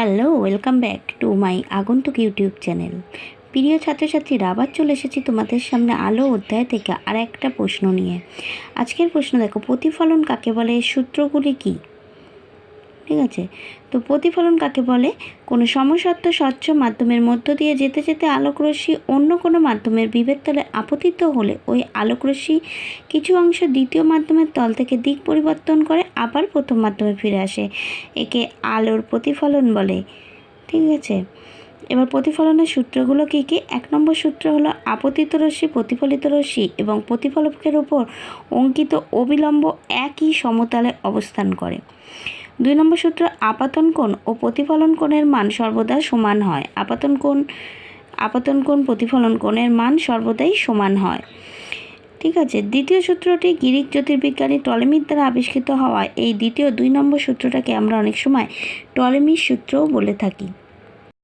Hello, welcome back to my Agantuk YouTube channel. প্রিয় ছাত্রছাত্রীরা আবার চলে এসেছি তোমাদের সামনে আলো অধ্যায় থেকে আর একটা প্রশ্ন নিয়ে। আজকের প্রশ্ন দেখো, প্রতিফলন কাকে বলে? সূত্রগুলি কী? ঠিক আছে? তো প্রতিফলন কাকে বলে? কোনো সমসত্ব স্বচ্ছ মাধ্যমের মধ্য দিয়ে যেতে যেতে আলোকরশ্মি অন্য কোনো মাধ্যমের বিভেদ তলে আপতিত হলে ওই আলোকরশ্মি কিছু অংশ দ্বিতীয় মাধ্যমের তল থেকে দিক পরিবর্তন করে আবার প্রথম মাধ্যমে ফিরে আসে। একে আলোর প্রতিফলন বলে। ঠিক আছে? এবার প্রতিফলনের সূত্রগুলো কী কী? এক নম্বর সূত্র হলো আপতিত রশ্মি, প্রতিফলিত রশ্মি এবং প্রতিফলকের ওপর অঙ্কিত অবিলম্ব একই সমতলে অবস্থান করে। দুই নম্বর সূত্র, আপাতন কোণ ও প্রতিফলন কোণের মান সর্বদা সমান হয়। আপাতন কোণ আপাতন কোণ, প্রতিফলন কোণের মান সর্বদাই সমান হয়। ঠিক আছে, দ্বিতীয় সূত্রটি গিরিক জ্যোতির্বিজ্ঞানী টলেমির দ্বারা আবিষ্কৃত হওয়ায় এই দ্বিতীয় দুই নম্বর সূত্রটাকে আমরা অনেক সময় টলেমির সূত্রও বলে থাকি।